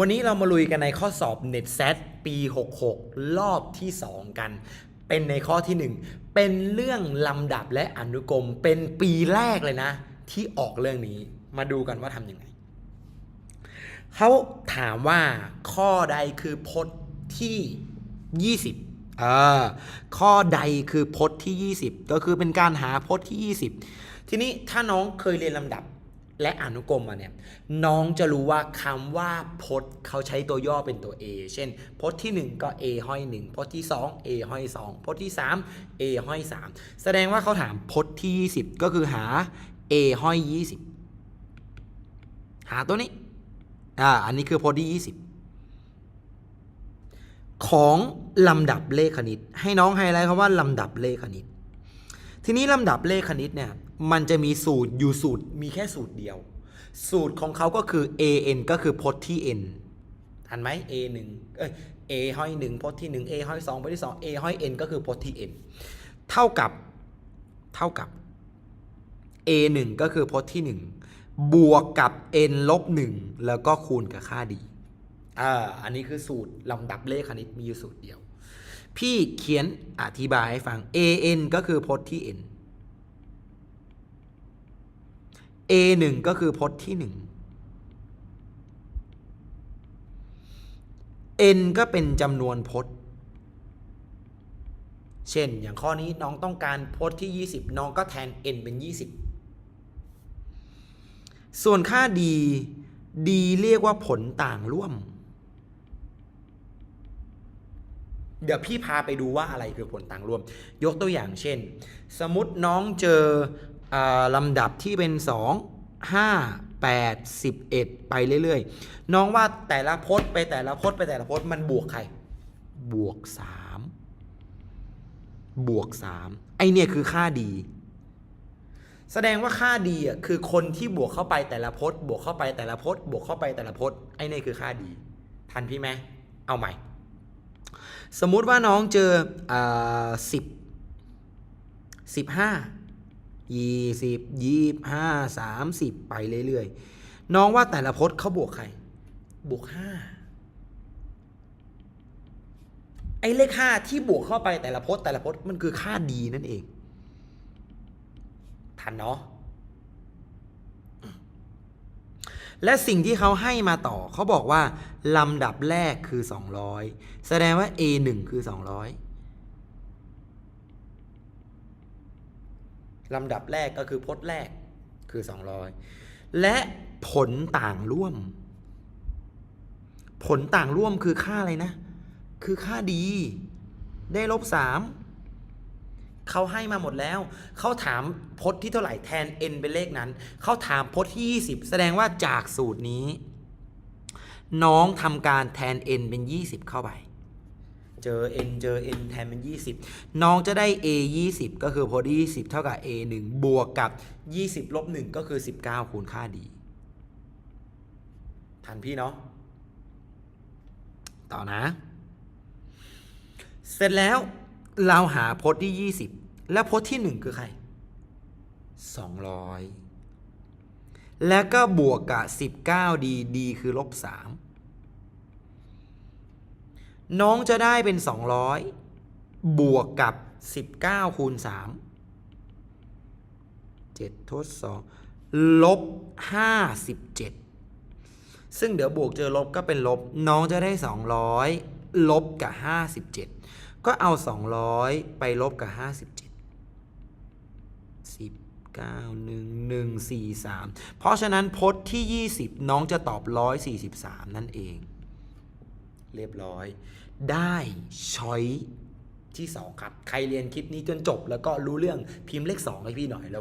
วันนี้เรามาลุยกันในข้อสอบ n e t s a t ปี 66 รอบที่ 2 กัน เป็นในข้อที่ 1 เป็นเรื่องลำดับและอนุกรม เป็นปีแรกเลยนะ ที่ออกเรื่องนี้ มาดูกันว่าทำยังไง เขาถามว่าข้อใดคือพจน์ที่ 20อ่าข้อใดคือพจน์ที่ 20 ก็คือเป็นการหาพจน์ที่ 20 ทีนี้ถ้าน้องเคยเรียนลำดับ และอนุกรมมาเนี่ยน้องจะรู้ว่าคำว่าพจน์เขาใช้ตัวย่อเป็นตัว A เช่น พจน์ที่ 1 ก็ A ห้อย1พจน์ที่ 2 A ห้อย2พจน์ที่ 3 A ห้อย3 แสดงว่าเขาถามพจน์ที่ 20 ก็คือหา A ห้อย 20 หาตัวนี้อ่าอันนี้คือพจน์ที่ 20 ของลำดับเลขคณิต ให้น้องไฮไลท์คำว่าลำดับเลขคณิต ทีนี้ลำดับเลขคณิตเนี่ย มันจะมีสูตรอยู่สูตรมีแค่สูตรเดียว สูตรของเขาก็คือ an ก็คือพจน์ที่ n ทันไหม a 1เอ้ย a ห้อย1พจน์ที่ 1 a ห้อย2พจน์ที่ 2 a ห้อย n ก็คือพจน์ที่ n เท่ากับเท่ากับ a 1ก็คือพจน์ที่ 1 บวกกับ n ลบ1แล้วก็คูณกับค่าดีอ่าอันนี้คือสูตรลำดับเลขคณิตมีอยู่สูตรเดียว พี่เขียนอธิบายให้ฟัง an ก็คือพจน์ที่ n a 1ก็คือพจน์ที่ 1 n ก็เป็นจำนวนพจน์ เช่นอย่างข้อนี้น้องต้องการพจน์ที่ 20 น้องก็แทน n เป็น 20 ส่วนค่า d d เรียกว่าผลต่างร่วม เดี๋ยวพี่พาไปดูว่าอะไรคือผลต่างร่วม ยกตัวอย่างเช่น สมมติน้องเจอ ลำดับที่เป็น 2 5 8 11 ไปเรื่อยๆ น้องว่าแต่ละพจน์ไปแต่ละพจน์ไปแต่ละพจน์มันบวกใคร บวก 3 บวก 3 ไอเนี่ยคือค่าดี แสดงว่าค่าดีอะคือคนที่บวกเข้าไปแต่ละพจน์ บวกเข้าไปแต่ละพจน์ บวกเข้าไปแต่ละพจน์ ไอเนี่ยคือค่าดี ทันพี่ไหมเอาใหม่ สมมุติว่าน้องเจอสิบสิบห้า ยี่สิบยี่ห้าสามสิบไปเรื่อยๆ น้องว่าแต่ละพจน์เขาบวกใคร บวกห้าไอ้เลขห้าที่บวกเข้าไปแต่ละพจน์แต่ละพจน์มันคือค่าดีนั่นเอง ทันเนาะ และสิ่งที่เขาให้มาต่อเขาบอกว่า ลำดับแรกคือ 200 แสดงว่า A 1 คือ 200 ลำดับแรกก็คือพจน์แรกคือ 200 และผลต่างร่วม ผลต่างร่วมคือค่าอะไรนะ คือค่าดี ได้ลบ3เขาให้มาหมดแล้ว เขาถามพจน์ที่เท่าไหร่แทน n เป็นเลขนั้น เขาถามพจน์ที่ 20 แสดงว่าจากสูตรนี้ น้องทำการแทน n เป็น 20 เข้าไป เจอ n เจอ n แทนเป็น 20 น้องจะได้ a 20 ก็คือพจน์ที่20 เท่ากับ a 1บวกกับ 20ลบ1ก็คือ 19 คูณค่าดี ทันพี่เนาะต่อนะ เสร็จแล้วเราหาพจน์ที่ 20 แล้วพจน์ที่ 1 คือใคร 200 แล้วก็บวกกับ 19 d d คือลบ3 น้องจะได้เป็น 200 บวกกับ 19 คูณ 3 7 ทด 2 ลบ 57 ซึ่งเดี๋ยวบวกเจอลบก็เป็นลบ น้องจะได้ 200 ลบกับ 57 ก็เอา 200 ไปลบกับ 57 19 1 1 4 3 เพราะฉะนั้นพจน์ที่ 20 น้องจะตอบ 143 นั่นเอง เรียบร้อย ได้ช้อยที่ 2 ครับ ใครเรียนคลิปนี้จนจบ แล้วก็รู้เรื่องพิมพ์เลข2ให้พี่หน่อยแล้ว